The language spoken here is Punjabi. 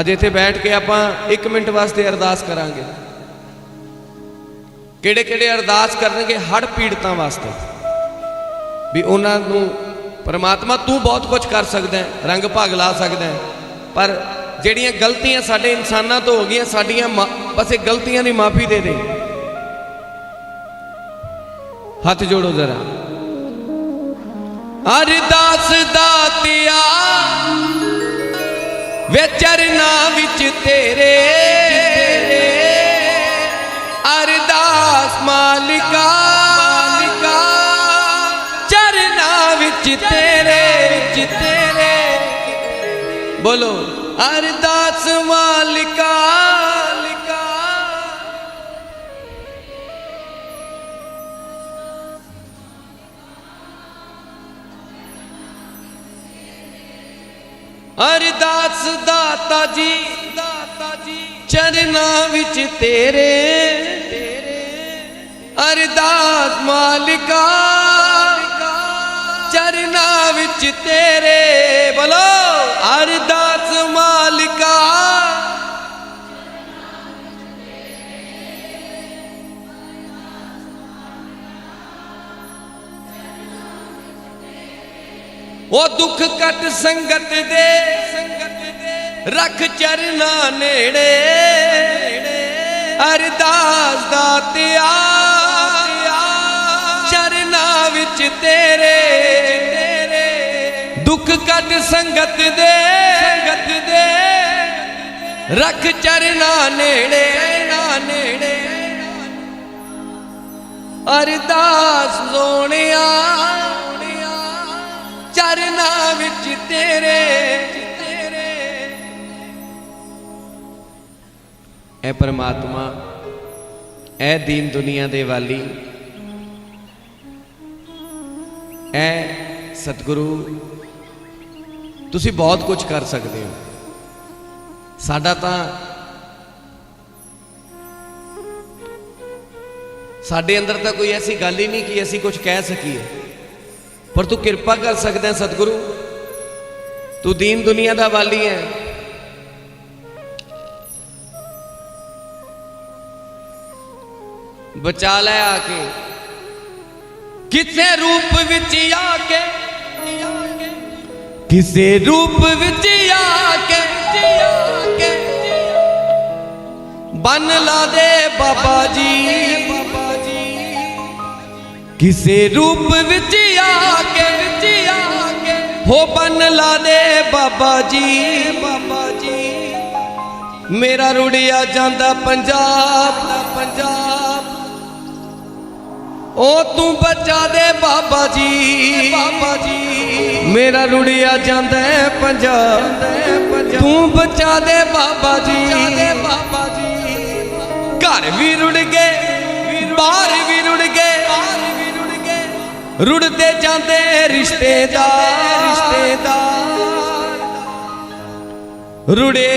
ਅੱਜ ਇੱਥੇ ਬੈਠ ਕੇ ਆਪਾਂ 1 ਮਿੰਟ ਵਾਸਤੇ ਅਰਦਾਸ ਕਰਾਂਗੇ। ਕਿਹੜੇ ਕਿਹੜੇ ਅਰਦਾਸ ਕਰਨਗੇ ਹੜ ਪੀੜਤਾਂ ਵਾਸਤੇ? ਵੀ ਉਹਨਾਂ ਨੂੰ ਪਰਮਾਤਮਾ ਤੂੰ ਬਹੁਤ ਕੁਝ ਕਰ ਸਕਦਾ ਹੈ, ਰੰਗ ਭਾਗ ਲਾ ਸਕਦਾ ਹੈ। ਪਰ ਜਿਹੜੀਆਂ ਗਲਤੀਆਂ ਸਾਡੇ ਇਨਸਾਨਾਂ ਤੋਂ ਹੋ ਗਈਆਂ, ਸਾਡੀਆਂ ਮਾ- ਬਸ ਇਹ ਗਲਤੀਆਂ ਦੀ ਮਾਫੀ ਦੇ ਦੇ। ਹੱਥ ਜੋੜੋ ਜ਼ਰਾ। ਅਰਦਾਸ ਦਾਤਿਆ ਵੇ ਚਰਨਾਂ ਵਿੱਚ ਤੇਰੇ। ਅਰਦਾਸ ਮਾਲਿਕਾ ਮਾਲਿਕਾ ਚਰਨਾਂ ਵਿੱਚ ਤੇਰੇ। ਵਿੱਚ ਤੇਰੇ। ਬੋਲੋ ਅਰਦਾਸ ਮਾਲਿਕਾ। ਅਰਦਾਸ ਦਾਤਾ ਜੀ ਦਾਤਾ ਜੀ ਚਰਨਾਂ ਵਿੱਚ ਤੇਰੇ। ਅਰਦਾਸ ਮਾਲਿਕਾ ਚਰਨਾਂ ਵਿੱਚ ਤੇਰੇ। ਉਹ ਦੁੱਖ ਕੱਟ ਸੰਗਤ ਦੇ ਸੰਗਤ ਦੇ ਰੱਖ ਚਰਨਾ ਨੇੜੇ। ਅਰਦਾਸ ਦਾਤਿਆ ਚਰਨਾ ਵਿੱਚ ਤੇਰੇ। ਦੁੱਖ ਕੱਟ ਸੰਗਤ ਦੇ ਸੰਗਤ ਦੇ ਰੱਖ ਚਰਨਾ ਨੇੜੇ ਨਾ ਨੇੜੇ। ਅਰਦਾਸ ਸੋਹਣਿਆ। ਵਿੱਚ ਤੇਰੇ। ਐ ਪਰਮਾਤਮਾ, ਐ ਦੀਨ ਦੁਨੀਆ ਦੇ ਵਾਲੀ, ਐ ਸਤਿਗੁਰੂ, ਤੁਸੀਂ ਬਹੁਤ ਕੁਝ ਕਰ ਸਕਦੇ ਹੋ। ਸਾਡਾ ਤਾਂ ਸਾਡੇ ਅੰਦਰ ਤਾਂ ਕੋਈ ਐਸੀ ਗੱਲ ਹੀ ਨਹੀਂ ਕਿ ਅਸੀਂ ਕੁਝ ਕਹਿ ਸਕੀਏ। ਪਰ ਤੂੰ ਕਿਰਪਾ ਕਰ ਸਕਦਾ ਸਤਿਗੁਰੂ। ਤੂੰ ਦੀਨ ਦੁਨੀਆ ਦਾ ਵਾਲੀ ਹੈ ਬਚਾ ਲੈ ਆ ਕੇ ਕਿਸੇ ਰੂਪ ਵਿੱਚ ਆ ਕੇ ਕਿਸੇ ਰੂਪ ਵਿੱਚ ਆ ਕੇ ਆ ਕੇ ਬਨ ਲਾ ਦੇ ਬਾਬਾ ਜੀ ਬਾਬਾ ਜੀ ਕਿਸੇ ਰੂਪ ਵਿੱਚ ਆ ਕੇ ਵਿੱਚ ਆ ਕੇ ਹੋ ਬਨ ਲਾ ਦੇ ਬਾਬਾ ਜੀ ਬਾਬਾ ਜੀ। ਮੇਰਾ ਰੁੜਿਆ ਜਾਂਦਾ ਪੰਜਾਬ ਪੰਜਾਬ। ਉਹ ਤੂੰ ਬਚਾ ਦੇ ਬਾਬਾ ਜੀ। ਬਾਬਾ ਜੀ। ਮੇਰਾ ਰੁੜਿਆ ਜਾਂਦਾ ਪੰਜਾਬ। ਤੂੰ ਬਚਾ ਦੇ ਬਾਬਾ ਜੀ। ਬਾਬਾ ਜੀ। ਘਰ ਵੀ ਰੁੜ ਗਏ ਬਾਹਰ ਰੁੜਦੇ ਜਾਂਦੇ ਰਿਸ਼ਤੇਦਾਰ। ਰਿਸ਼ਤੇਦਾਰ। ਰੁੜੇ